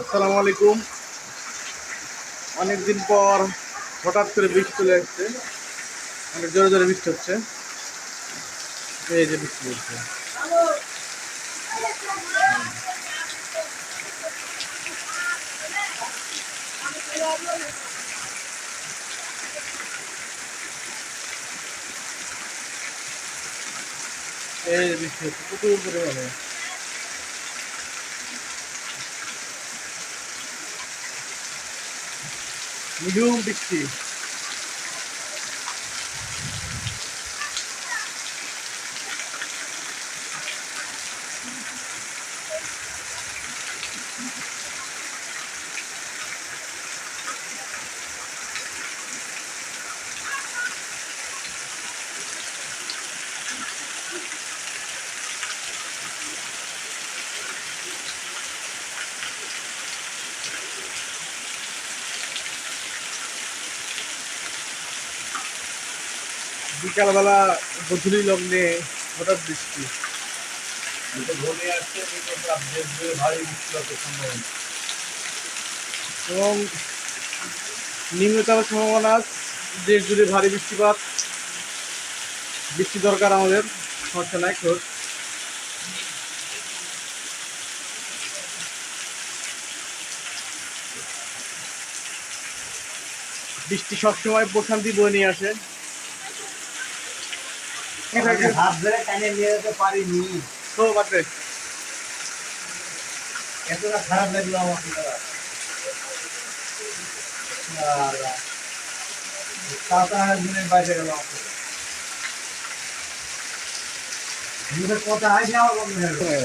আসসালামু আলাইকুম। অনেকদিন পর হঠাৎ করে বৃষ্টি চলে আসছে। অনেক জোরে জোরে বৃষ্টি হচ্ছে। এই যে বৃষ্টি হচ্ছে। এই বৃষ্টি হচ্ছে। প্রচুর পরিমাণে। নিঝুম বৃষ্টি বিকালবেলা গধূলি লগ্নে হঠাৎ বৃষ্টি। এবং নিম্নচাপের সম্ভাবনা দেশ জুড়ে ভারী বৃষ্টিপাত। বৃষ্টি দরকার আমাদের, সমস্যা নাই খোঁজ বৃষ্টি সবসময় প্রশান্তি বয়ে নিয়ে আসে। হাত ধরে টানে নিয়ে যেতে পারিনি। তো বাটে এতটা খারাপ লাগল আমার সাত আট দিনের বাইরে গেল কথা আসে আমার বন্ধ? হয়ে।